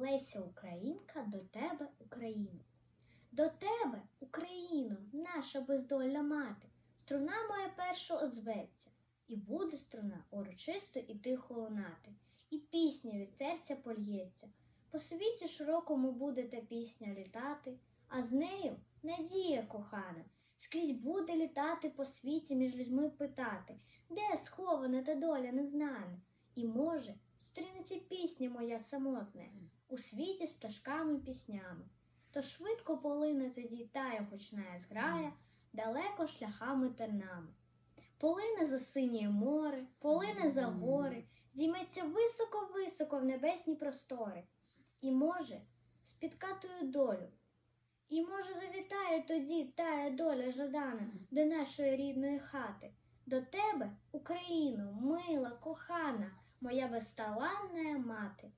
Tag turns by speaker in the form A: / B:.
A: Леся Українка до тебе, Україно. До тебе, Україно, наша бездольна мати, струна моя перша озветься, і буде струна урочисто і тихо лунати, і пісня від серця польється. По світі широкому буде та пісня літати, а з нею надія кохана. Скрізь буде літати по світі між людьми питати, де схована та доля незнана. І може, стрінеться пісня моя самотна у світі з пташками піснями. То швидко полине тоді тая гучна зграя, далеко шляхами тернами. Полине за синє море, полине за гори, зійметься високо-високо в небесні простори. І може, спітка тою долю. І може завітає тоді тая доля жадана до нашої рідної хати, до тебе, Україно, мила, кохана, моя безталанна мати.